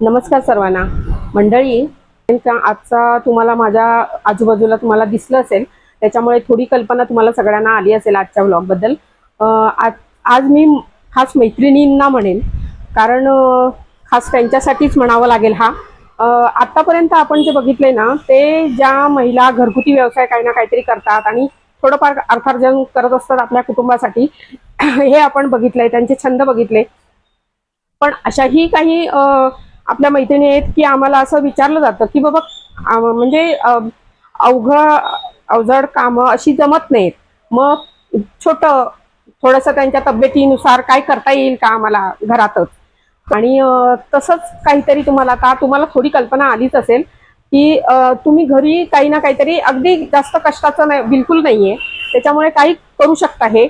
नमस्कार सर्वांना. मंडळी आजचा तुम्हाला माझ्या आजूबाजूला तुम्हाला दिसलं असेल त्याच्यामुळे थोडी कल्पना तुम्हाला सगळ्यांना आली असेल आजच्या ब्लॉगबद्दल आज आज मी खास मैत्रिणींना म्हणेन कारण खास त्यांच्यासाठीच म्हणावं लागेल हा. आत्तापर्यंत आपण जे बघितले ना ते ज्या महिला घरगुती व्यवसाय काही ना काहीतरी करतात आणि थोडंफार अर्थार्जन करत असतात आपल्या कुटुंबासाठी हे आपण बघितलंय त्यांचे छंद बघितले. पण अशाही काही आपल्या मैत्रिणी आहेत की आम्हाला असं विचारलं जातं की बाबा म्हणजे अवघड अवजड कामं अशी जमत नाहीत. मग छोट थोडंसं त्यांच्या तब्येतीनुसार काय करता येईल का आम्हाला घरातच? आणि तसंच काहीतरी तुम्हाला आता तुम्हाला थोडी कल्पना आलीच असेल की तुम्ही घरी काही ना काहीतरी अगदी जास्त कष्टाचं नाही बिलकुल नाहीये. त्याच्यामुळे काही करू शकता हे.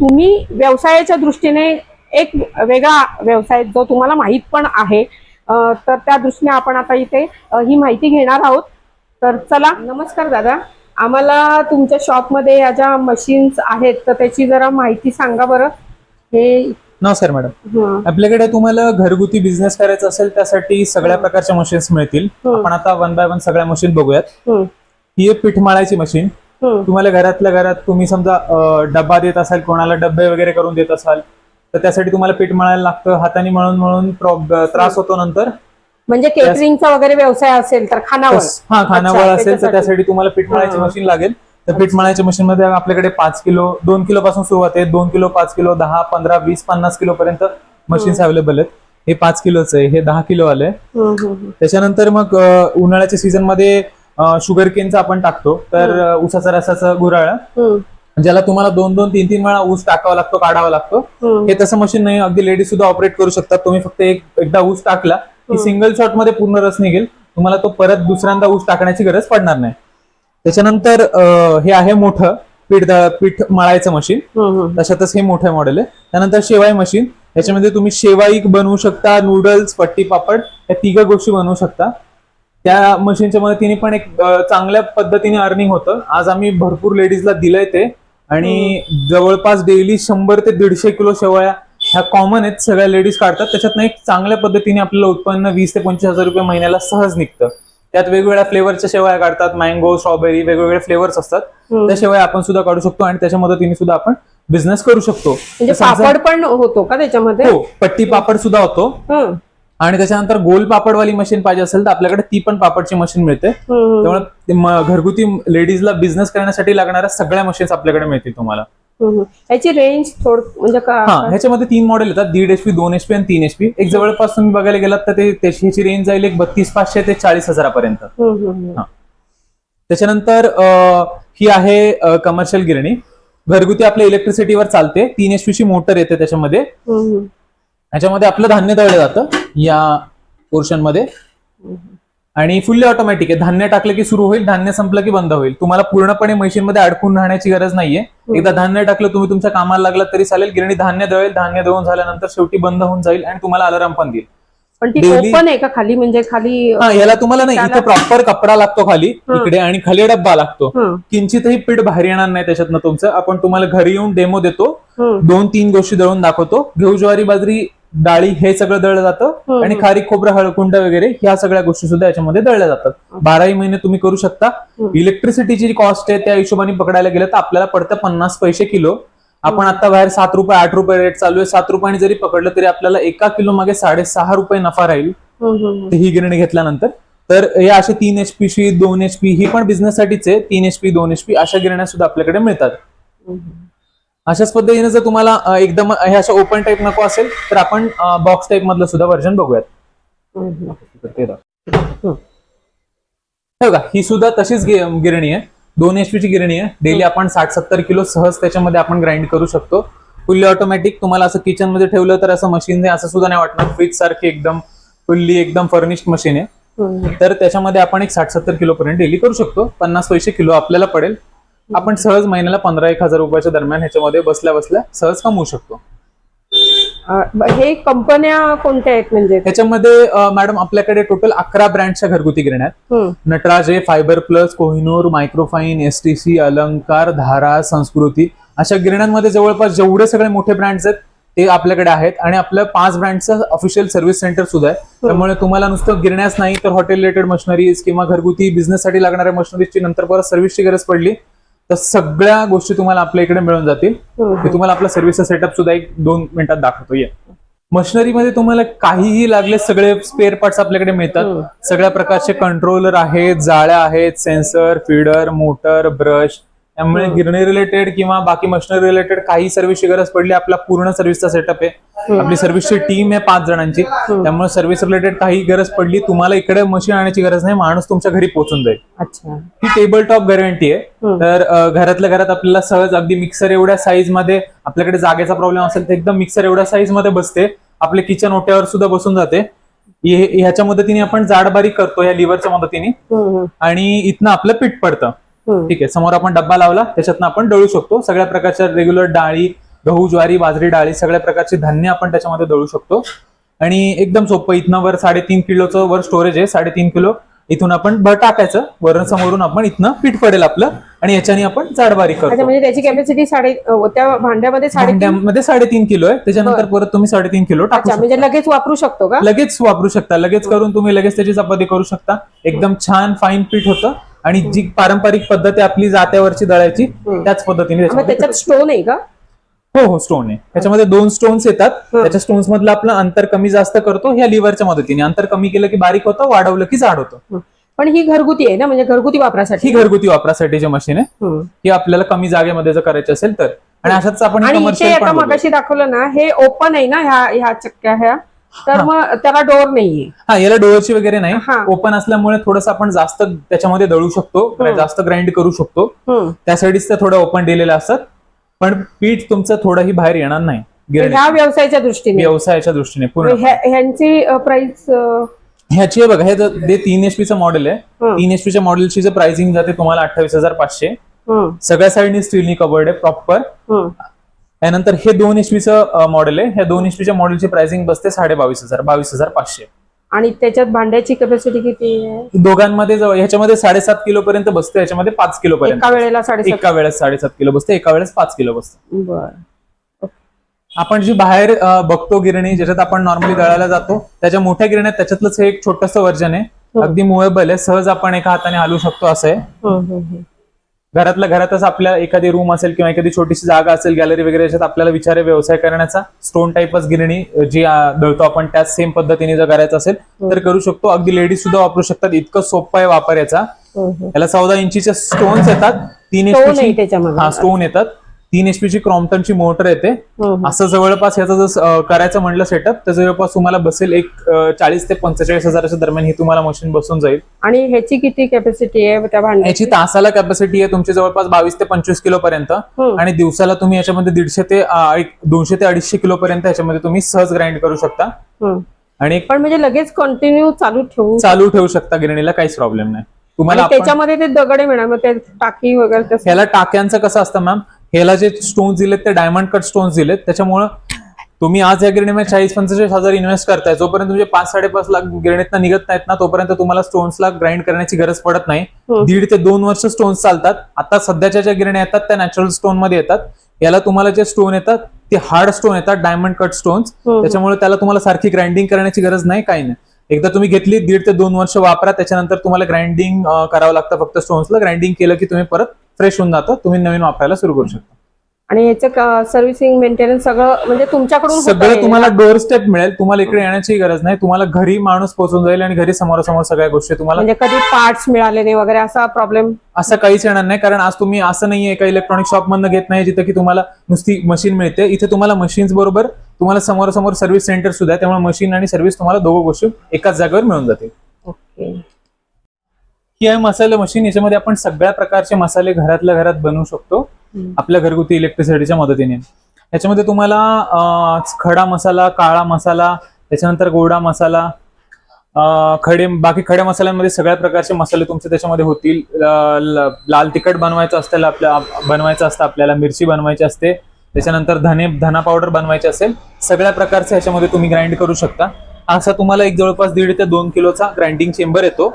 तुम्ही व्यवसायाच्या दृष्टीने एक वेगळा व्यवसाय जो तुम्हाला माहीत पण आहे. तर त्या दृष्टीने आपण आता इथे ही माहिती घेणार आहोत. तर चला. नमस्कार दादा. आम्हाला तुमच्या शॉपमध्ये या ज्या मशीन्स आहेत तर त्याची जरा माहिती सांगा बरं. हे नमस्कार मॅडम आपल्याकडे तुम्हाला घरगुती बिझनेस करायचा असेल त्यासाठी सगळ्या प्रकारच्या मशीन्स मिळतील. आपण आता वन बाय वन सगळ्या मशीन बघूयात. हं, एक पीठ मळायची मशीन तुम्हाला घरातल्या घरात तुम्ही समजा डब्बा देत असाल कोणाला डब्बे वगैरे करून देत असाल तर त्यासाठी तुम्हाला पीठ मळायला लागतं हाताने मळून मळून त्रास होतो नंतर. म्हणजे केटरिंगचा वगैरे व्यवसाय असेल तर खानावर हा खानावळ असेल तर. त्यासाठी तुम्हाला पीठ मळायची. मशीन लागेल. तर पीठ मळायच्या मशीन मध्ये आपल्याकडे पाच किलो दोन किलो पासून सुरुवात आहे. दोन किलो पाच किलो दहा पंधरा वीस पन्नास किलो पर्यंत मशीन्स अवेलेबल आहेत. हे पाच किलोचं आहे. हे दहा किलो आलंय. त्याच्यानंतर मग उन्हाळ्याच्या सीझनमध्ये शुगर केनचा आपण टाकतो. तर अ, ऊसाचा रसाचा गुराळ. ज्याला तुम्हाला दोन दोन तीन तीन वेळा ऊस टाकावा लागतो काढावा लागतो. हं. तसं मशीन नाही अगदी लेडीज सुद्धा ऑपरेट करू शकतात. तुम्ही फक्त एक एकदा ऊस टाकला की सिंगल शॉटमध्ये पूर्ण रस निघेल. तुम्हाला तो परत दुसऱ्यांदा ऊस टाकण्याची गरज पडणार नाही. त्याच्यानंतर हे आहे मोठं पीठ पीठ मळायचं मशीन. तशातच हे मोठं मॉडेल आहे. त्यानंतर शेवाई मशीन याच्यामध्ये तुम्ही शेवाई बनवू शकता नूडल्स पट्टी पापड या तिघ गोष्टी बनवू शकता. त्या मशीनच्या मदतीने पण एक चांगल्या पद्धतीने अर्निंग होतं. आज आम्ही भरपूर लेडीजला दिलंय ते. आणि जवळपास डेली शंभर ते दीडशे किलो शेवया ह्या कॉमन आहेत. सगळ्या लेडीज काढतात. त्याच्यातनं एक चांगल्या पद्धतीने आपल्याला उत्पन्न वीस ते पंचवीस हजार रुपये महिन्याला सहज निघतं. त्यात वेगवेगळ्या फ्लेवरच्या शेवया काढतात. मँगो स्ट्रॉबेरी वेगवेगळे फ्लेवर्स असतात. हं. त्या शेवया आपण सुद्धा काढू शकतो आणि त्याच्या मदतीने सुद्धा आपण बिझनेस करू शकतो. म्हणजे पापड पण होतो का त्याच्यामध्ये? हो पट्टी पापड सुद्धा होतो. हं, आणि त्याच्यानंतर गोल पापडवाली मशीन पाहिजे असेल तर आपल्याकडे ती पण पापडची मशीन मिळते. त्यामुळे घरगुती लेडीजला बिझनेस करण्यासाठी लागणाऱ्या सगळ्या मशीन्स आपल्याकडे मिळतील तुम्हाला. याची रेंज थोड म्हणजे हा ह्याच्यामध्ये तीन मॉडेल येतात. दीड एचपी दोन एचपी आणि तीन एचपी एक जवळपास तुम्ही बघायला गेलात तर ते त्याची ह्याची रेंज जाईल एक बत्तीस पाचशे ते चाळीस हजारापर्यंत. त्याच्यानंतर ही आहे कमर्शियल गिरणी. घरगुती आपल्या इलेक्ट्रिसिटीवर चालते. तीन एचपी ची मोटर येते त्याच्यामध्ये. ह्याच्यामध्ये आपलं धान्य दळलं जातं. या पोर्शनमध्ये आणि फुल्ली ऑटोमॅटिक आहे. धान्य टाकलं की सुरू होईल धान्य संपलं की बंद होईल. तुम्हाला पूर्णपणे मशीन मध्ये अडकून राहण्याची गरज नाहीये. एकदा धान्य टाकलं तुम्ही तुमच्या कामाला लागलात तरी चालेल. गिरणी धान्य दळेल धान्य दळून झाल्यानंतर शेवटी बंद होऊन जाईल आणि तुम्हाला अलाराम पण देईल. पण ती Daily- ओपन आहे का खाली? म्हणजे खाली हा याला तुम्हाला नाही इथे प्रॉपर कपडा लागतो खाली हं. इकडे आणि खाली डब्बा लागतो. हं, किंचितही पीठ बाहेर येणार नाही त्याच्यातनं तुमचं. आपण तुम्हाला घरी येऊन डेमो देतो. हं, दोन तीन गोष्टी दळून दाखवतो. घेऊ ज्वारी बाजरी डाळी हे सगळं दळलं जातं हं, आणि हं. खारीक खोबरं हळकुंड वगैरे ह्या सगळ्या गोष्टी सुद्धा याच्यामध्ये दळल्या जातात. बाराही महिने तुम्ही करू शकता. हं. इलेक्ट्रिसिटीची जी कॉस्ट आहे त्या हिशोबाने पकडायला गेलं तर आपल्याला पडतं पन्नास पैसे किलो. आपण आता बाहेर सात रुपये आठ रुपये रेट चालू आहे. सात रुपयाने जरी पकडलं तरी आपल्याला एका किलो मागे साडेसहा रुपये नफा राहील. हं, हं, हं. ही गिरणी घेतल्यानंतर. तर या अशा तीन एचपी ची दोन एचपी ही पण बिझनेस साठीच आहे. तीन एचपी दोन एचपी अशा गिरण्या सुद्धा आपल्याकडे मिळतात. अशाच पद्धतीने जर तुम्हाला एकदम हे अशा ओपन टाईप नको असेल तर आपण बॉक्स टाईप मधलं सुद्धा व्हर्जन बघूयात. हं, हं. हे बघा ही सुद्धा तशीच गिरणी आहे. दोन एचपी ची गिरणी आहे. डेली आपण साठ सत्तर किलो सहज त्याच्यामध्ये आपण ग्राइंड करू शकतो. फुल्ली ऑटोमॅटिक तुम्हाला असं किचनमध्ये ठेवलं तर असं मशीन असं सुद्धा नाही वाटणार. फ्रीज सारखी एकदम फुल्ली एकदम फर्निश्ड मशीन आहे. तर त्याच्यामध्ये आपण एक साठ सत्तर किलो पर्यंत डेली करू शकतो. पन्नास पैसे किलो आपल्याला पडेल. आपण सहज महिन्याला पंधरा एक हजार रुपयाच्या दरम्यान ह्याच्यामध्ये बसल्या बसल्या सहज कमवू शकतो. हे कंपन्या कोणत्या आहेत म्हणजे? ह्याच्यामध्ये अं, मॅडम आपल्याकडे टोटल अकरा ब्रँडच्या घरगुती गिरण्या आहेत. हं, Nataraj fibre plus Kohinoor microfine STC Alankar Dhara Sanskruti अशा गिरण्यांमध्ये जवळपास जेवढे सगळे मोठे ब्रँड्स आहेत ते आपल्याकडे आहेत. आणि आपलं पाच ब्रँडचं ऑफिशियल सर्व्हिस सेंटर सुद्धा आहे. त्यामुळे तुम्हाला नुसतं गिरण्यास नाही तर हॉटेल रिलेटेड मशिनरीज किंवा घरगुती बिझनेससाठी लागणाऱ्या मशिनरीजची नंतर परत सर्व्हिसची गरज पडली. तर सगळ्या गोष्टी तुम्हाला आपल्या इकडे मिळून जातील. हम्म. मी तुम्हाला आपला सर्व्हिसचा सेटअप सुद्धा एक दोन मिनिटात दाखवतो. ये. मशिनरीमध्ये तुम्हाला काहीही लागले सगळे स्पेअर पार्ट्स आपल्याकडे मिळतात. सगळ्या प्रकारचे कंट्रोलर आहेत जाळ्या आहेत सेन्सर फीडर मोटर ब्रश त्यामुळे गिरणी रिलेटेड किंवा बाकी मशिनरी रिलेटेड काही सर्व्हिसची गरज पडली आपला पूर्ण सर्व्हिसचा सेटअप आहे. आपली सर्व्हिसची टीम आहे पाच जणांची. त्यामुळे सर्व्हिस रिलेटेड काही गरज पडली तुम्हाला इकडे मशीन आणण्याची गरज नाही माणूस तुमच्या घरी पोहोचून जाईल. अच्छा. ही टेबल टॉप गॅरंटी आहे. तर घरातल्या घरात आपल्याला सहज अगदी मिक्सर एवढ्या साईजमध्ये आपल्याकडे जागेचा प्रॉब्लेम असेल तर एकदम मिक्सर एवढ्या साईजमध्ये बसते. आपले किचन ओट्यावर सुद्धा बसून जाते. ह्याच्या मदतीने आपण जाड बारीक करतो या लिव्हरच्या मदतीने. आणि इथनं आपलं पीठ पडतं. ठीक आहे समोर आपण डब्बा लावला त्याच्यातनं आपण दळू शकतो. सगळ्या प्रकारच्या रेग्युलर डाळी गहू ज्वारी बाजरी डाळी सगळ्या प्रकारची धान्य आपण त्याच्यामध्ये दळू शकतो. आणि एकदम सोपं इथनं वर साडेतीन किलोचं वर स्टोरेज आहे साडेतीन किलो. इथून आपण भर टाकायचं वरून समोरून आपण इथनं पीठ पडेल आपलं आणि याच्याने आपण जाड बारीक अच्छा करतो. म्हणजे त्याची कॅपॅसिटी साडे त्या भांड्यामध्ये साडे भांड्यामध्ये साडेतीन किलो आहे त्याच्यानंतर परत तुम्ही साडेतीन किलो टाकू म्हणजे लगेच वापरू शकतो का? लगेच वापरू शकता लगेच करून तुम्ही लगेच त्याची चपाती करू शकता. एकदम छान फाईन पीठ होतं. आणि जी पारंपरिक पद्धत आहे आपली जात्यावरची दळायची त्याच पद्धतीने त्याच्यात स्टोन आहे का? हो हो स्टोन आहे. त्याच्यामध्ये दोन स्टोन्स येतात. त्याच्या स्टोन्स मधलं आपलं अंतर कमी जास्त करतो ह्या लिव्हरच्या मदतीने. अंतर कमी केलं की बारीक होतं वाढवलं की जाड होतं. पण ही घरगुती आहे ना म्हणजे घरगुती वापरासाठी. ही घरगुती वापरासाठी जे मशीन आहे. ही आपल्याला कमी जागेमध्ये जर करायची असेल तर. आणि अशाच आपण. मगाशी दाखवलं ना हे ओपन आहे ना ह्या ह्या चक्क्या ह्या? तर मग त्याला डोअर नाहीये. हा याला डोळ्याची वगैरे नाही. ओपन असल्यामुळे थोडंसं आपण जास्त त्याच्यामध्ये दळू शकतो जास्त ग्राइंड करू शकतो. त्यासाठीच त्या थोड्या ओपन दिलेल्या असतात पण पीठ तुमचं थोडंही बाहेर येणार नाही. ह्या व्यवसायाच्या दृष्टीने. व्यवसायाच्या दृष्टीने पूर्ण. ह्या- ह्यांची प्राइस ह्याची आहे बघा हे तीन एचपीचं मॉडेल आहे. तीन एचपीच्या मॉडेलची जे प्राइसिंग जाते तुम्हाला अठ्ठावीस हजार पाचशे. सगळ्या साईडनी स्टीलनी कवर्ड आहे प्रॉपर त्यानंतर हे दोन एचपीचं मॉडेल आहे. ह्या दोन एचपीच्या मॉडेलची प्राइसिंग बसते साडे बावीस हजार बावीस हजार पाचशे. आणि त्याच्यात भांड्याची कॅपॅसिटी किती आहे? दोघांमध्ये ह्याच्यामध्ये साडेसात किलो पर्यंत बसते ह्याच्यामध्ये पाच किलो पर्यंत एका वेळेला एका वेळेस साडेसात किलो बसते एका वेळेस पाच किलो बसते. बर. आपण जी बाहेर बघतो गिरणी ज्याच्यात आपण नॉर्मली दळायला जातो त्याच्या मोठ्या गिरण्यात त्याच्यातलंच हे एक छोटस वर्जन आहे. अगदी मुवेबल आहे सहज आपण एका हाताने हलवू शकतो असं आहे. घरातल्या घरातच आपल्या एखादी रूम असेल किंवा एखादी छोटीशी जागा असेल गॅलरी वगैरे याच्यात आपल्याला विचारे व्यवसाय करण्याचा स्टोन टाईपच गिरणी जी दळतो आपण त्याच सेम पद्धतीने जर करायचं असेल तर करू शकतो. अगदी लेडीज सुद्धा वापरू शकतात. इतकं सोपं आहे वापर याचा याला चौदा इंचीचे स्टोन्स येतात. तीन Stone HP आहे ची- त्याच्यामध्ये. हा स्टोन येतात. तीन एचपीची क्रॉम्प्टनची मोटर येते. असं जवळपास याचं जर करायचं म्हटलं सेटअप तर जवळपास तुम्हाला बसेल एक चाळीस ते पंचेचाळीस हजाराच्या दरम्यान ही तुम्हाला मशीन बसून जाईल. आणि ह्याची किती कॅपॅसिटी आहे त्या याची तासाला कॅपॅसिटी आहे तुमची जवळपास बावीस ते पंचवीस किलो पर्यंत. हम्म. आणि दिवसाला तुम्ही याच्यामध्ये दीडशे ते दोनशे ते अडीचशे किलो पर्यंत याच्यामध्ये तुम्ही सहज ग्राइंड करू शकता. आणि एक पण म्हणजे लगेच कंटिन्यू चालू ठेवू? चालू ठेवू शकता गिरणीला काहीच प्रॉब्लेम नाही. तुम्हाला त्याच्यामध्ये ते दगडे मिळणार मग ते टाकी वगैरे तसं? ह्याला टाक्यांचं कसं असतं मॅम ह्याला जे स्टोन्स दिलेत ते डायमंड कट स्टोन्स दिलेत. त्याच्यामुळं तुम्ही आज या गिरणीमध्ये चाळीस पंचेचाळीस हजार इन्व्हेस्ट करताय. जोपर्यंत तुमचे पाच साडेपाच लाख गिरणीतनं निघत नाहीत ना तोपर्यंत तुम्हाला स्टोन्सला ग्राइंड करण्याची गरज पडत नाही. हम्म. दीड ते दोन वर्ष स्टोन्स चालतात. आता सध्याच्या ज्या गिरण्या येतात त्या नॅचरल स्टोनमध्ये येतात. याला तुम्हाला जे स्टोन येतात ते हार्ड स्टोन येतात डायमंड कट स्टोन्स. त्याच्यामुळे त्याला तुम्हाला सारखी ग्राइंडिंग करण्याची गरज नाही काही नाही. एकदा तुम्ही घेतली दीड ते दोन वर्ष वापरा त्याच्यानंतर तुम्हाला ग्राइंडिंग करावं लागतं फक्त स्टोन्सला ग्राइंडिंग केलं की तुम्ही परत फ्रेश होऊन जातं तुम्ही नवीन वापरायला सुरू करू शकता. आणि ह्याचं सर्व्हिसिंग मेंटेनन्स सगळं म्हणजे तुमच्याकडून सगळं. तुम्हाला डोअर स्टेप मिळेल तुम्हाला इकडे येण्याची गरज नाही तुम्हाला घरी माणूस पोहोचून जाईल आणि घरी समोरासमोर सगळ्या गोष्टी तुम्हाला म्हणजे कधी पार्ट्स मिळाले नाही वगैरे असा प्रॉब्लेम असं काहीच येणार नाही कारण आज तुम्ही असं नाहीये एका इलेक्ट्रॉनिक शॉप मधनं घेत नाही जिथे की तुम्हाला नुसती मशीन मिळते. इथे तुम्हाला मशीन्स बरोबर तुम्हाला समोरासमोर सर्व्हिस सेंटर सुद्धा आहे त्यामुळे मशीन आणि सर्व्हिस तुम्हाला दोघं गोष्टी एकाच जागेवर मिळून जातील. ओके ही आहे मसाले मशीन याच्यामध्ये आपण सगळ्या प्रकारचे मसाले घरातल्या घरात बनवू शकतो. आपल्या घरगुती इलेक्ट्रिसिटीच्या मदतीने. याच्यामध्ये तुम्हाला खडा मसाला काळा मसाला त्याच्यानंतर गोडा मसाला खडे बाकी खड्या मसाल्यांमध्ये सगळ्या प्रकारचे मसाले तुमचे त्याच्यामध्ये होतील. लाल तिखट बनवायचं असतं आपल्या बनवायचं असतं आपल्याला मिरची बनवायची असते. त्याच्यानंतर धने धना पावडर बनवायचे असेल सगळ्या प्रकारचे ह्याच्यामध्ये तुम्ही ग्राइंड करू शकता. असा तुम्हाला एक जवळपास दीड ते दोन किलोचा ग्राइंडिंग चेंबर येतो.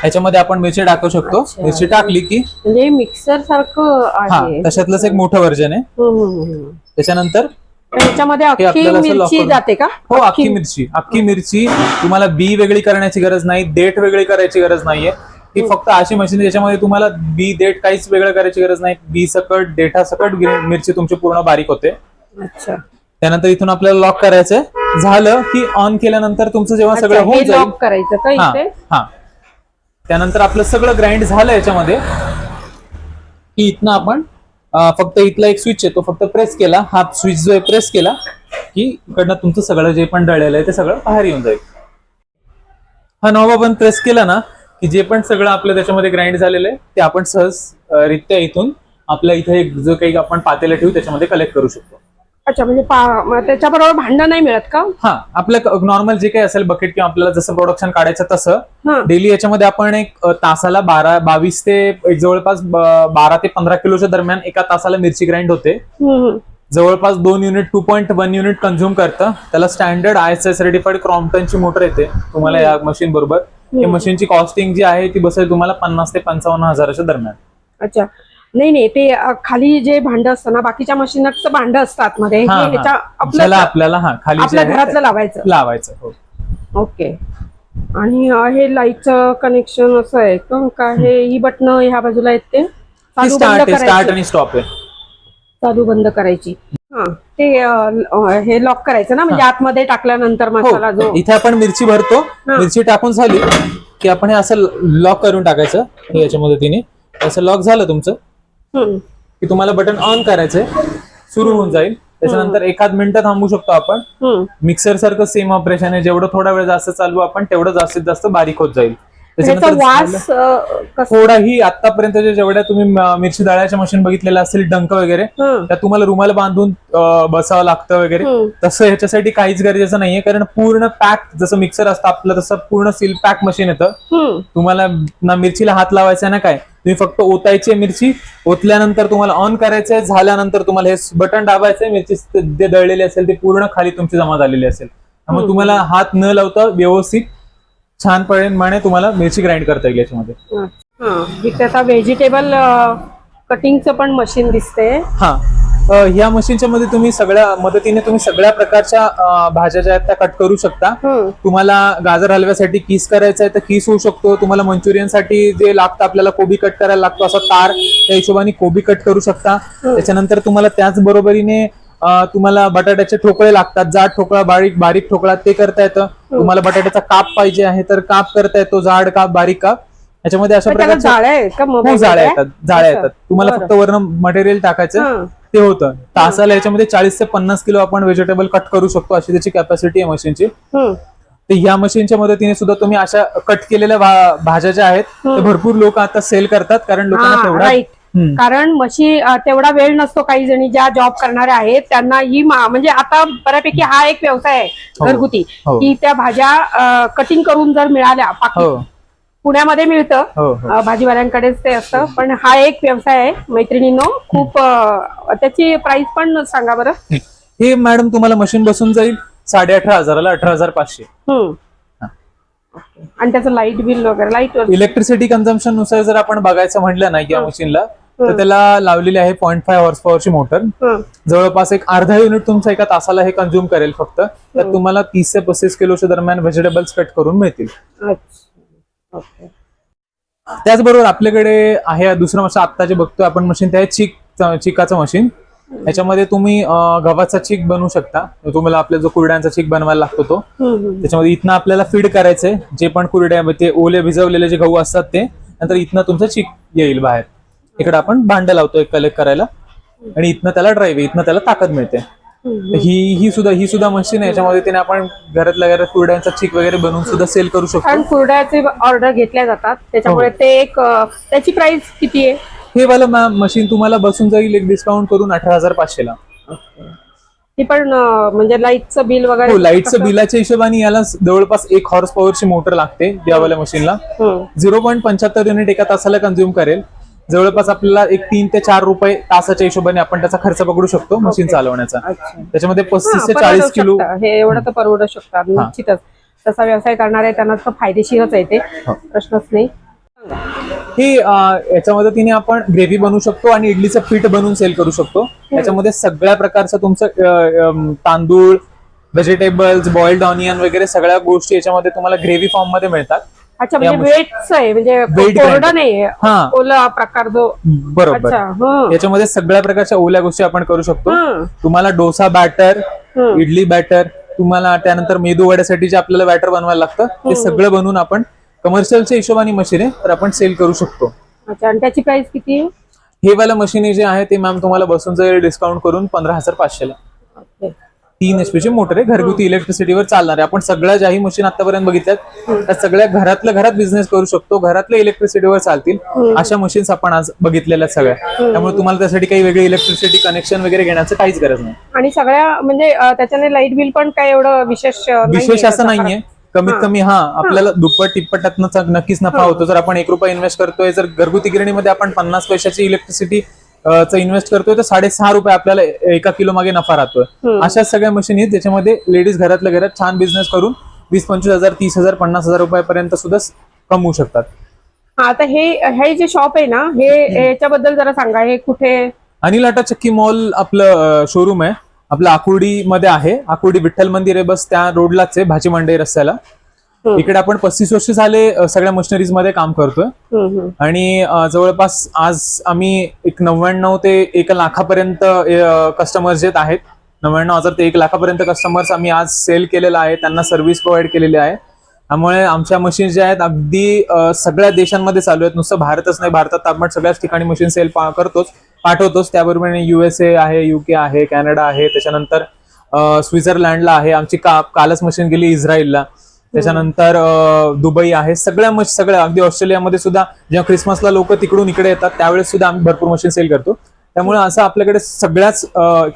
ह्याच्यामध्ये आपण मिरची टाकू शकतो. अच्छा. मिरची टाकली की म्हणजे मिक्सर सारखं हा आहे तशातलंच एक मोठं व्हर्जन आहे. हम्म, हम्म, हम्म. त्याच्यानंतर याच्यामध्ये अख्खी आपल्याला असं lock मिरची करून- जाते का? हो अख्खी मिरची. अख्खी मिरची तुम्हाला बी वेगळी करण्याची गरज नाही देठ वेगळी करायची गरज नाहीये. ती फक्त अशी मशीन ज्याच्यामध्ये तुम्हाला बी देठ काहीच वेगळं करायची गरज नाही. बी सकट देठा सकट मिरची तुमची पूर्ण बारीक होते. अच्छा. त्यानंतर इथून आपल्याला लॉक करायचंय. झालं की ऑन केल्यानंतर तुमचं जेव्हा सगळं होऊन हे जाईल लॉक करायचं का हा इथे? हा. त्यानंतर आपलं सगळं ग्राइंड झालं याच्यामध्ये. की इथनं आपण फक्त इथला एक स्विच आहे तो फक्त प्रेस केला हा स्विच जो आहे प्रेस केला की इकडनं तुमचं सगळं जे पण दळलेलं आहे ते सगळं बाहेर येऊन जाईल. हा नॉब आपण प्रेस केला ना की जे पण सगळं आपलं त्याच्यामध्ये ग्राइंड झालेलं आहे ते आपण सहज रित्या इथून आपल्या इथे एक जो काही आपण पातेला ठेवू त्याच्यामध्ये कलेक्ट करू शकतो. अच्छा म्हणजे त्याच्याबरोबर भांडं नाही मिळत का? हा आपलं नॉर्मल जे काही असेल बकेट किंवा आपल्याला जसं प्रोडक्शन काढायचं तसं डेली याच्यामध्ये आपण एक तासाला बारा बावीस ते जवळपास बारा ते पंधरा किलोच्या दरम्यान एका तासाला मिरची ग्राइंड होते. जवळपास दोन unit two point one unit consume करतं. त्याला स्टँडर्ड आय एस सर्टिफाईड क्रॉम्प्टनची मोटर येते तुम्हाला या मशीन बरोबर. मशीनची कॉस्टिंग जी आहे ती बसेल तुम्हाला पन्नास ते पंचावन्न हजाराच्या दरम्यान. अच्छा. नाही नाही ते अ, खाली जे भांड असतं ना बाकीच्या मशीनचं भांड असतात मध्ये हा, हा. ह्याच्या ज्याला आपलं आपल्याला हा खाली जे आपल्या आहे घरातलं ते लावायचं. लावायचं हो. ओके. आणि अ, हे लाईटचं कनेक्शन असं आहे का? का हे ही बटन ह्या बाजूला आहेत ते? चालू बंद स्टार्ट करायची. आणि स्टॉप आहे. चालू बंद करायची. हा ते अ, अ, हे लॉक करायचं ना म्हणजे आतमध्ये टाकल्यानंतर मसाला जो हो इथे आपण मिरची भरतो. हा. मिरची टाकून झाली की आपण हे असं लॉक करून टाकायचं हे याच्या मदतीने. असं लॉक झालं तुमचं. की तुम्हाला बटन ऑन करायचंय सुरू होऊन जाईल. त्याच्यानंतर एखाद मिनिटं थांबू शकतो आपण. मिक्सर सारखं सेम ऑपरेशन आहे. जेवढं थोडा वेळ जास्त चालू आपण तेवढं जास्तीत जास्त बारीक होत जाईल. थोडाही आतापर्यंत जेवढ्या तुम्ही मिरची दळायच्या मशीन बघितलेल्या असतील डंक वगैरे. त्यात तुम्हाला रुमाल बांधून बसावं लागतं वगैरे. तसं ह्याच्यासाठी काहीच गरजेचं नाहीये. कारण पूर्ण पॅक जसं मिक्सर असतं आपलं तसं पूर्ण सील पॅक मशीन येतं. तुम्हाला ना मिरचीला हात लावायचा ना काय तुम्ही फक्त ओतायची आहे मिरची ओतल्यानंतर तुम्हाला ऑन करायचंय झाल्यानंतर तुम्हाला हे बटन दाबायचंय मिरची जे दळलेली असेल ते पूर्ण खाली तुमची जमा झालेली असेल. त्यामुळे तुम्हाला हात न लावता व्यवस्थित छान परिमाणे तुम्हाला मिरची ग्राइंड करता येईल याच्यामध्ये. हा. आता व्हेजिटेबल कटिंगचं पण मशीन दिसते हा. ह्या मशीनच्या मध्ये तुम्ही सगळ्या मदतीने तुम्ही सगळ्या प्रकारच्या भाज्या ज्या आहेत त्या कट करू शकता. तुम्हाला गाजर हलव्यासाठी किस करायचं आहे तर किस होऊ शकतो. तुम्हाला मंचुरियनसाठी जे लागतं आपल्याला कोबी कट करायला लागतो. असा तार त्या हिशोबाने कोबी कट करू शकता. त्याच्यानंतर तुम्हाला त्याच बरोबरीने तुम्हाला बटाट्याचे ठोकळे लागतात. जाड ठोकळा बारीक बारीक ठोकळा ते करता येतं. तुम्हाला बटाट्याचा काप पाहिजे आहे तर काप करता येतो. जाड काप बारीक काप. याच्यामध्ये अशा प्रकारच्या जाळ्या मग हो? जाळ्या येतात. जाळ्या. येतात. तुम्हाला. फक्त वर्ण मटेरियल टाकायचं. ते होतं तासाला याच्यामध्ये चाळीस ते पन्नास किलो आपण व्हेजिटेबल कट करू शकतो अशी त्याची कॅपॅसिटी आहे मशीनची. तर ह्या मशीनच्या मदतीने सुद्धा तुम्ही अशा कट केलेल्या भाज्या ज्या आहेत त्या भरपूर लोक आता सेल करतात कारण लोकांना तेवढा. कारण मशी तेवढा वेळ नसतो काही जणी ज्या जॉब करणाऱ्या आहेत त्यांना ही म्हणजे आता बऱ्यापैकी हा एक व्यवसाय आहे हो. घरगुती हो. की त्या भाज्या कटिंग करून जर मिळाल्या हो पुण्यामध्ये मिळतं. हो हो. भाजीवाल्यांकडेच ते असतं. पण हा एक व्यवसाय आहे. मैत्रिणींनो खूप त्याची प्राइस पण सांगा बरं. हे मॅडम तुम्हाला मशीन बसून जाईल साडे अठरा हजाराला अठरा हजार पाचशे. आणि त्याचं लाइट बिल वगैरे लाइट इलेक्ट्रिसिटी कन्झम्पननुसार जर आपण बघायचं म्हटलं ना या मशीनला तर त्याला लावलेली आहे पॉईंट फाय हॉर्स पॉवरची मोटर जवळपास एक अर्धा युनिट तुमचा एका तासाला हे कंझ्युम करेल फक्त. तर तुम्हाला तीस ते पस्तीस किलोच्या दरम्यान व्हेजिटेबल्स कट करून मिळतील. ओके. त्याचबरोबर आपल्याकडे आहे दुसरं मशीन आता जे बघतोय आपण मशीन ते आहे चिक चिकाचं मशीन. याच्यामध्ये तुम्ही गव्हाचा चिक बनवू शकता. तुम्हाला आपल्या जो कुरड्यांचा चिक बनवायला लागतो तो. त्याच्यामध्ये इथनं आपल्याला फीड करायचंय. जे पण कुरड्या ते ओले भिजवलेले जे गहू असतात ते नंतर इथनं तुमचं चिक येईल बाहेर. इकडे आपण भांड लावतोय कलेक्ट करायला. आणि इथनं त्याला ड्राईव्ह इथनं त्याला ताकद मिळते. ही ही सुद्धा ही सुद्धा मशीन आहे. याच्यामध्ये तिने आपण घरातल्या घरात कुरड्यांचा चिक वगैरे बनवून सुद्धा सेल करू शकतो. कारण कुरड्याचे ऑर्डर घेतल्या जातात. त्याच्यामुळे ते एक अ, त्याची प्राइस किती आहे? हे वाला मशीन तुम्हाला बसून जाईल एक डिस्काउंट करून अठरा हजार पाचशेला ती पण अ, म्हणजे लाईटचं बिल वगैरे हो लाईटचं बिलाच्या हिशोबाने याला जवळपास एक हॉर्स पॉवरची मोटर लागते यावाल्या मशीनला हम्म. झिरो पॉईंट पंच्याहत्तर युनिट एका तासाला कन्झ्युम करेल. जवळपास आपल्याला एक तीन ते चार रुपये तासाच्या हिशोबाने आपण त्याचा खर्च पकडू शकतो मशीन चालवण्याचा. त्याच्यामध्ये पस्तीस हा, ते चाळीस किलो. हे एवढं तर परवडू शकतात निश्चितच. तसा व्यवसाय करणारे त्यांना तर फायदेशीरच आहे ते. हो. प्रश्नच नाही. सांगा. ही अं, याच्या मदतीने आपण ग्रेव्ही बनवू शकतो आणि इडलीचं पीठ बनवून सेल करू शकतो. याच्यामध्ये सगळ्या प्रकारचं तुमचं तांदूळ व्हेजिटेबल्स बॉइल्ड ऑनियन वगैरे सगळ्या गोष्टी याच्यामध्ये तुम्हाला ग्रेव्ही फॉर्ममध्ये मिळतात. अच्छा म्हणजे वेटच आहे म्हणजे कोरडा grinder. नाहीये हा. ओला प्रकार जो बरोबर. याच्यामध्ये सगळ्या प्रकारच्या ओल्या गोष्टी आपण करू शकतो. तुम्हाला डोसा बॅटर. इडली बॅटर तुम्हाला त्यानंतर मेदू वड्यासाठी जे आपल्याला बॅटर बनवायला लागतं ते सगळं बनवून आपण कमर्शियलच्या हिशोबाने मशीन आहे तर आपण सेल करू शकतो अच्छा आणि त्याची प्राइस किती? हे वाला मशीन जे आहे ते मॅम तुम्हाला बसून जाईल डिस्काउंट करून पंधरा हजार पाचशेला. तीन एचपी ची मोटर आहे घरगुती इलेक्ट्रिसिटीवर चालणार. आहे आपण सगळ्या ज्याही मशीन आतापर्यंत बघितल्यात त्या सगळ्या घरातल्या घरात बिझनेस करू शकतो. घरातल्या इलेक्ट्रिसिटीवर चालतील. अशा मशीन्स आपण आज बघितलेल्या सगळ्या. त्यामुळे तुम्हाला त्यासाठी काही वेगळे इलेक्ट्रिसिटी कनेक्शन वगैरे घेण्याचं काहीच गरज नाही. आणि सगळ्या म्हणजे त्याच्याने लाइट बिल पण काय एवढं विशेष विशेष असं नाहीये. कमीत कमी हा आपल्याला दुप्पट टिप्पटात नक्कीच नफा होतो. जर आपण एक रुपया इन्व्हेस्ट करतोय जर घरगुती गिरणीमध्ये आपण पन्नास पैशाची इलेक्ट्रिसिटी चा इन्व्हेस्ट करतोय तर साडेसहा रुपये आपल्याला एका किलो मागे नफा राहतोय. अशा सगळ्या मशीन आहेत ज्याच्यामध्ये लेडीज घरातल्या घरात छान बिझनेस करून वीस पंचवीस हजार तीस हजार पन्नास हजार रुपयापर्यंत सुद्धा कमवू शकतात. हा आता हे हे जे शॉप आहे ना हे याच्याबद्दल जरा सांगा हे कुठे? अनिल आटा चक्की मॉल आपलं शोरूम आहे. आपलं आकुर्डी मध्ये आहे. आकुर्डी विठ्ठल मंदिर आहे बस त्या रोडलाच आहे भाजी मंडई रस्त्याला. इकडे आपण पस्तीस वर्ष झाले सगळ्या मशिनरीजमध्ये काम करतोय. आणि जवळपास आज आम्ही एक नव्याण्णव ते एक लाखापर्यंत कस्टमर्स जे आहेत. नव्याण्णव हजार ते एक लाखापर्यंत कस्टमर्स आम्ही आज सेल केलेला आहे. त्यांना सर्व्हिस प्रोव्हाइड केलेली आहे. त्यामुळे आमच्या मशीन्स ज्या आहेत अगदी सगळ्या देशांमध्ये चालू आहेत. नुसतं भारतच नाही भारतात आपण सगळ्याच ठिकाणी मशीन सेल करतोच पाठवतोच. त्याबरोबर युएसए आहे युके आहे कॅनडा आहे. त्याच्यानंतर स्वित्झर्लंडला आहे. आमची का कालच मशीन गेली इस्रायलला त्याच्यानंतर दुबई आहे. सगळ्या मश सगळ्या अगदी ऑस्ट्रेलियामध्ये सुद्धा जेव्हा क्रिसमसला लोक तिकडून इकडे येतात त्यावेळेस सुद्धा आम्ही भरपूर मशीन सेल करतो. त्यामुळे असं आपल्याकडे सगळ्याच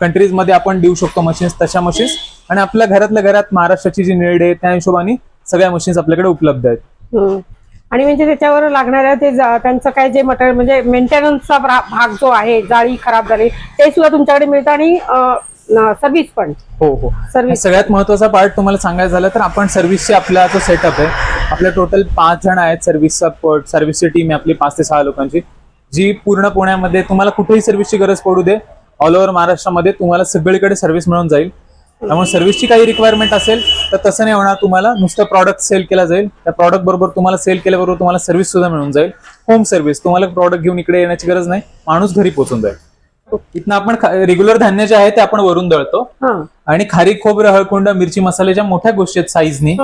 कंट्रीजमध्ये आपण देऊ शकतो मशीन्स तशा मशीन्स आणि आपल्या घरातल्या घरात महाराष्ट्राची जी नीड आहे त्या हिशोबाने सगळ्या मशीन्स आपल्याकडे उपलब्ध आहेत. आणि म्हणजे त्याच्यावर लागणाऱ्या ते त्यांचं काय जे मटेरियल म्हणजे मेंटेनन्सचा भाग जो आहे जाळी खराब झाली ते सुद्धा तुमच्याकडे मिळतं. आणि सर्व्हिस पण हो हो. सर्व्हिस सगळ्यात महत्त्वाचा पार्ट तुम्हाला सांगायचं झालं तर आपण सर्व्हिसचे आपला जो सेटअप आहे आपल्या टोटल पाच जण आहेत सर्व्हिसचा सर्व्हिसची टीम आहे आपली पाच ते सहा लोकांची जी पूर्ण पुण्यामध्ये तुम्हाला कुठेही सर्व्हिसची गरज पडू दे ऑल ओव्हर महाराष्ट्रामध्ये तुम्हाला सगळीकडे सर्व्हिस मिळून जाईल. त्यामुळे सर्व्हिसची काही रिक्वायरमेंट असेल तर तसं नाही होणार तुम्हाला. नुसतं प्रॉडक्ट सेल केला जाईल. त्या प्रॉडक्ट बरोबर तुम्हाला सेल केल्याबरोबर तुम्हाला सर्व्हिस सुद्धा मिळून जाईल. होम सर्व्हिस तुम्हाला प्रॉडक्ट घेऊन इकडे येण्याची गरज नाही. माणूस घरी पोहोचून जाईल. इथनं आपण रेग्युलर धान्य जे आहे ते आपण वरून दळतो. आणि खारीक खोबरं हळकुंड मिरची मसाले ज्या मोठ्या गोष्टी आहेत साईजनी.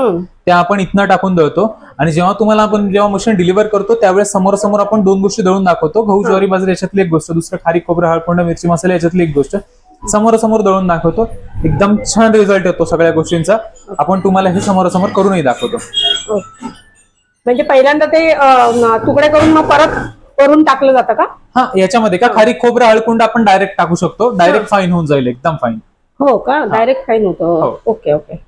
त्या आपण इथनं टाकून दळतो. आणि जेव्हा तुम्हाला आपण जेव्हा मशीन डिलिव्हर करतो त्यावेळेस समोर समोर आपण दोन गोष्टी दळून दाखवतो. गहू ज्वारी बाजरी याच्यातली एक गोष्ट दुसरं खारीक खोबरं हळकुंड मिरची मसाले याच्यातली एक गोष्ट. समोर समोर दळून दाखवतो. एकदम छान रिझल्ट येतो सगळ्या गोष्टींचा. आपण तुम्हाला हे समोरासमोर करूनही दाखवतो. म्हणजे पहिल्यांदा ते तुकडे करून मग परत करून टाकलं जातं का? हा याच्यामध्ये का खारीक खोबरं हळकुंड आपण डायरेक्ट टाकू शकतो. डायरेक्ट फाईन होऊन जाईल एकदम फाईन हो का? डायरेक्ट काही नव्हतं हो. ओके ओके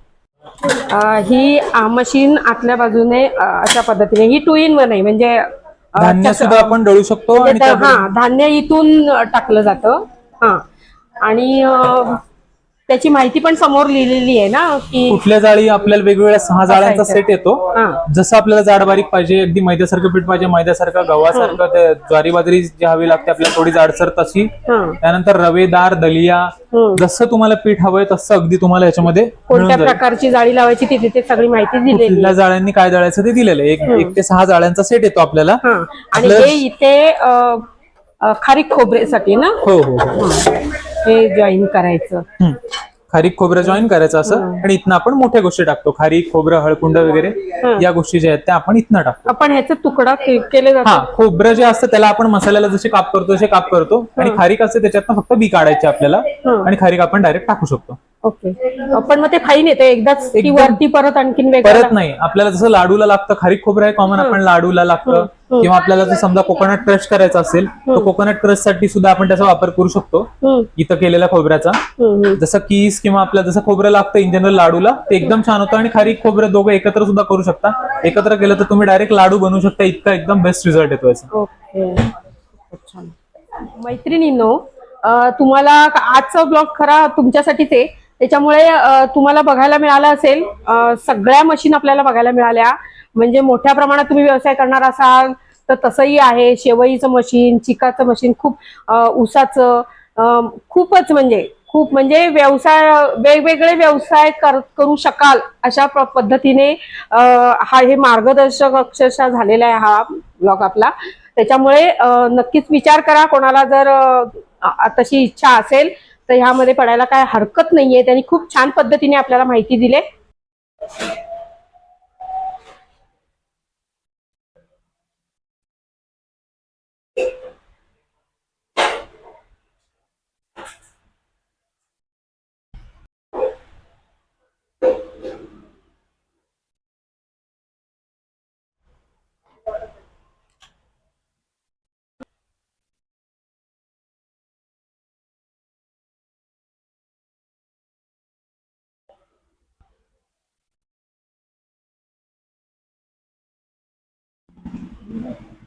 ही मशीन आतल्या बाजूने अशा पद्धतीने. ही टू इन वन आहे. म्हणजे धान्य सुद्धा आपण दळू शकतो म्हणजे हा धान्य इथून टाकलं जातं. हा. आणि त्याची माहिती पण समोर लिहिलेली आहे ना की कुठल्या जाळी आपल्याला वेगवेगळ्या सहा जाळ्यांचा. सेट येतो. जसं आपल्याला जाड बारीक पाहिजे अगदी मैद्यासारखं पीठ पाहिजे मैद्यासारखं गव्हासारखं ते ज्वारी बाजरी जी हवी लागते आपल्याला थोडी जाडसर तशी. त्यानंतर रवेदार दलिया. जसं तुम्हाला पीठ हवंय तसं अगदी तुम्हाला याच्यामध्ये कोणत्या प्रकारची जाळी लावायची ती तिथे सगळी माहिती दिलेली कुठल्या जाळ्यांनी काय जाळायचं ते दिलेलं आहे. एक ते सहा जाळ्यांचा सेट येतो आपल्याला. आणि हे इथे खारीक खोबरेसाठी ना? हो हो हो. हे. जॉईन करायचं. खारीक खोबरं जॉईन करायचं असं आणि इथनं आपण मोठ्या गोष्टी टाकतो. खारीक खोबरं हळकुंड वगैरे या गोष्टी ज्या आहेत त्या आपण इथनं टाकतो. आपण ह्याचा तुकडा केले हा खोबरं जे असतं त्याला आपण मसाल्याला जसे काप करतो तसे काप करतो. आणि खारीक असते त्याच्यातनं फक्त बी काढायचे आपल्याला. आणि खारीक आपण डायरेक्ट टाकू शकतो. ओके पण मग ते फाईन येते एकदाच ती एकदम- वरती परत आणखीन वेगळं परत नाही. आपल्याला जसं लाडूला लागतं खारीक खोबरं आहे कॉमन आपण लाडूला लागतं. किंवा आपल्याला जर समजा कोकोनट क्रश करायचा असेल तर कोकोनट क्रशसाठी सुद्धा आपण त्याचा वापर करू शकतो हम्म, इथं केलेल्या खोबऱ्याचा. हम्म, हम्म. जसं कीस किंवा आपल्या जसं खोबरं लागतं इन जनरल लाडूला ते एकदम छान होतं आणि खारीक खोबरं दोघं एकत्र सुद्धा करू शकता. एकत्र केलं तर तुम्ही डायरेक्ट लाडू बनवू शकता. इतका एकदम बेस्ट रिझल्ट येतो याचा. ओके खूप छान. मैत्रिणींनो अं, तुम्हाला आजचा ब्लॉग खरा तुमच्यासाठीच आहे. त्याच्यामुळे तुम्हाला बघायला मिळालं असेल सगळ्या मशीन आपल्याला बघायला मिळाल्या. म्हणजे मोठ्या प्रमाणात तुम्ही व्यवसाय करणार असाल तर तसंही आहे. शेवईचं मशीन चिकाचं मशीन खूप ऊसाचं खूपच म्हणजे खूप म्हणजे व्यवसाय वेगवेगळे व्यवसाय कर, करू शकाल अशा पद्धतीने हा हे मार्गदर्शक अक्षरशः झालेला आहे हा ब्लॉग आपला. त्याच्यामुळे नक्कीच विचार करा. कोणाला जर तशी इच्छा असेल तर ह्यामध्ये पडायला काय हरकत नाहीये. त्यांनी खूप छान पद्धतीने आपल्याला माहिती दिली. Amen.